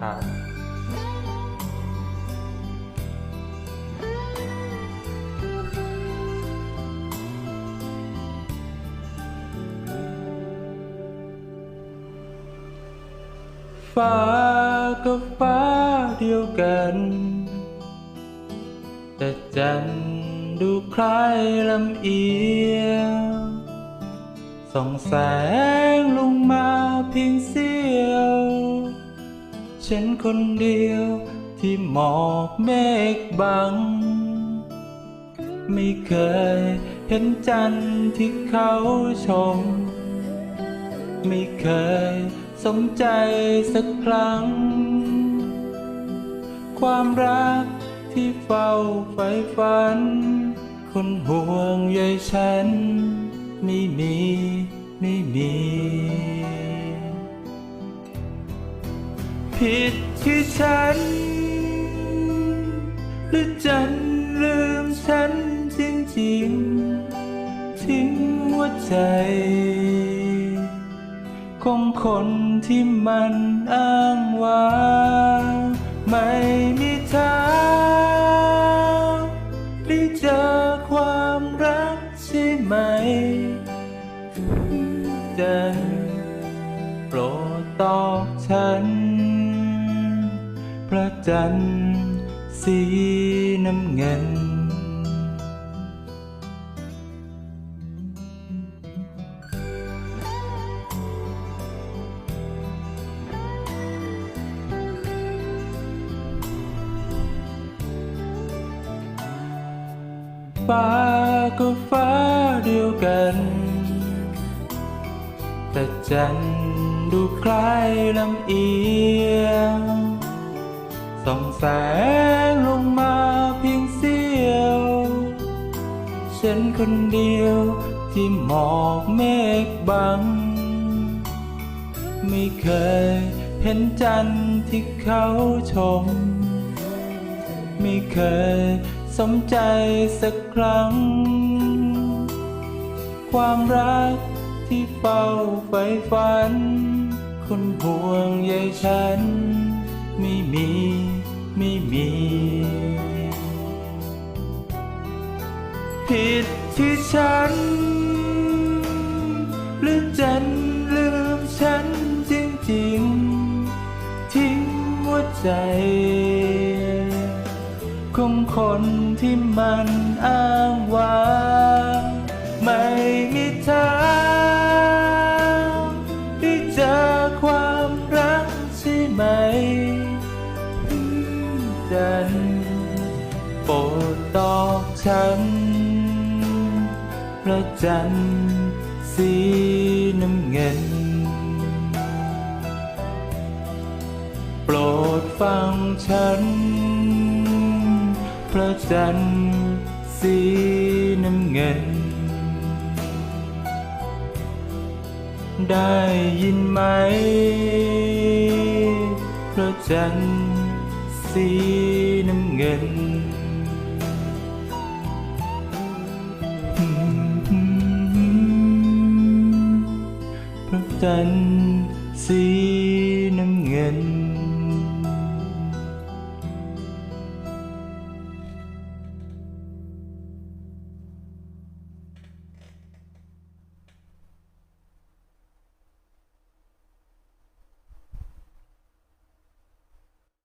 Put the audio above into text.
ครับฟ้าก็ฟ้าเดียวกัน แต่จันดูคล้ายลำเอียงส่องแสงลงมาเพียงเสี้ยว ฉันคนเดียวที่หมอกเมฆบัง ไม่เคยเห็นจันทร์ที่เขาชม ไม่เคยสมใจสักครั้ง ความรักที่เฝ้าใฝ่ฝัน คนห่วงใยฉัน ไม่มี ไม่มี ผิดที่ฉัน หรือจันลืมฉันจริงๆ ทิ้งหัวใจ ของคนที่มันอ้างว่า ไม่มีทางได้เจอความรักใช่ไหมจันโปรดตอบฉัน พระจันทร์สีน้ำเงิน ฟ้าก็ฟ้าเดียวกัน แต่จันทร์ดูคล้ายลำเอียง ส่องแสงลงมาเพียงเสี้ยว ฉันคนเดียวที่หมอกเมฆบัง ไม่เคยเห็นจันทร์ที่เขาชม ไม่เคยสมใจสักครั้ง ความรักที่เฝ้าใฝ่ฝัน คนห่วงใยฉันไม่มี ไม่มี ผิดที่ฉัน หรือจันลืมฉันจริงๆ ทิ้งหัวใจของคนที่มันอ้างว่าไจันโปรดตอบฉันพระจันทร์สีน้ำเงิน โปรดฟังฉัน พระจันทร์สีน้ำเงิน ได้ยินไหม พระจันทร์ สีน้ำเงิน พระจันทร์สีน้ำเงิน